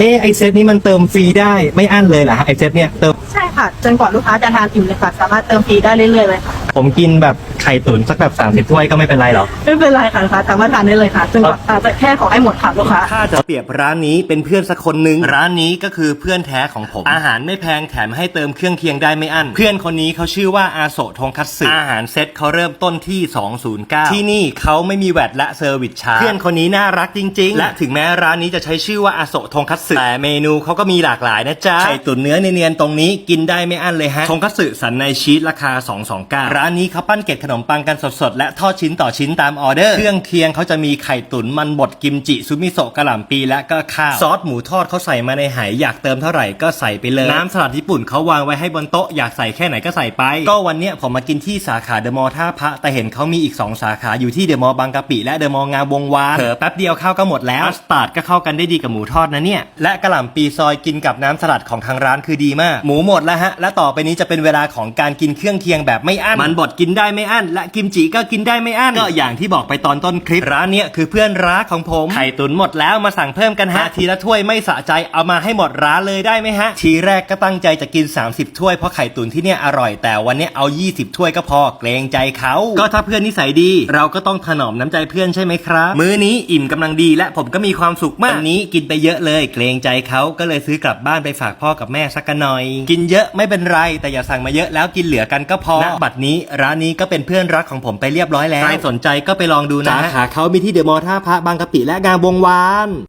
เอ๊ะไอเซตนี้มันเติมฟรีได้ไม่อั้นเลยเหรอฮะไอเซตเนี่ยเติม ใช่ค่ะ จนกว่าลูกค้าจะทานอิ่มเลยค่ะ สามารถเติมฟรีได้เรื่อยๆเลยค่ะผมกินแบบไข่ตุ๋นสักแบบ30ถ้วยก็ไม่เป็นไรหรอ ไม่เป็นไรค่ะลูกค้าสามารถทานได้เลยค่ะจนกว่าอ่าแต่แค่ขอให้หมดค่ะลูกค้า ถ้าจะเปรียบร้านนี้เป็นเพื่อนสักคนหนึ่งร้านนี้ก็คือเพื่อนแท้ของผม อาหารไม่แพงแถมให้เติมเครื่องเคียงได้ไม่อั้น เพื่อนคนนี้เขาชื่อว่าอาโซะทงคัตสึอาหารเซ็ตเขาเริ่มต้นที่ 209 ที่นี่เขาไม่มีแวดและเซอร์วิสชาร์จเพื่อนคนนี้น่ารักจริง ๆ และถึงแม้ร้านนี้จะใช้ชื่อว่าอาโซะทงคัตสึแต่เมนูเขาก็มีหลากหลายนะจ๊ะไข่ตุ๋นเนื้อเนียนๆตรงนี้กินได้ไม่อั้นเลยฮะทงคัตสึสันในชีสราคา 229ร้านนี้เขาปั้นเกล็ดขนมปังกันสดๆ และทอดชิ้นต่อชิ้นตามออเดอร์ เครื่องเคียงเขาจะมีไข่ตุ๋นมันบดกิมจิซุมิโซะกะหล่ำปีและก็ข้าวซอสหมูทอดเขาใส่มาในไหอยากเติมเท่าไหร่ก็ใส่ไปเลย น้ำสลัดญี่ปุ่นเขาวางไว้ให้บนโต๊ะอยากใส่แค่ไหนก็ใส่ไป ก็วันเนี้ยผมมากินที่สาขาเดอะมอลล์ท่าพระแต่เห็นเขามีอีก 2 สาขาอยู่ที่เดอะมอลล์บางกะปิและเดอะมอลล์งามวงวานเผลอแป๊บเดียวข้าวก็หมดแล้วมัสตาร์ดก็เข้ากันได้ดีกับหมูทอดนะเนี่ยและกะหล่ำปีซอยกินกับน้ำสลัดของทางร้านคือดีมาก หมูหมดแล้วฮะและต่อไปนี้จะเป็นเวลาของการกินเครื่องเคียงแบบไม่อั้นมันบดกินได้ไม่อั้นและกิมจิก็กินได้ไม่อั้นก็อย่างที่บอกไปตอนต้นคลิป ร้านเนี้ยคือเพื่อนรักของผมไข่ตุ๋นหมดแล้วมาสั่งเพิ่มกันฮะทีละถ้วยไม่สะใจเอามาให้หมดร้านเลยได้ไหมฮะ ทีแรกก็ตั้งใจจะกิน 30 ถ้วยเพราะไข่ตุ๋นที่เนี่ยอร่อยแต่วันเนี้ยเอา 20 ถ้วยก็พอเกรงใจเขาก็ถ้าเพื่อนนิสัยดี เราก็ต้องถนอมน้ำใจเพื่อนใช่ไหมครับมื้อนี้อิ่มกำลังดีและผมก็มีความสุขมากวันนี้กินไปเยอะเลย เกรงใจเขาก็เลยซื้อกลับบ้านไปฝากพ่อกับแม่สักกันหน่อย กินเยอะไม่เป็นไรแต่อย่าสั่งมาเยอะแล้วกินเหลือกันก็พอณบัดนี้ร้านนี้ก็เป็นเพื่อนรักของผมไปเรียบร้อยแล้ว ใครสนใจก็ไปลองดูนะ สาขาเขามีที่เดอะมอลล์ท่าพระบางกะปิและงามวงวาน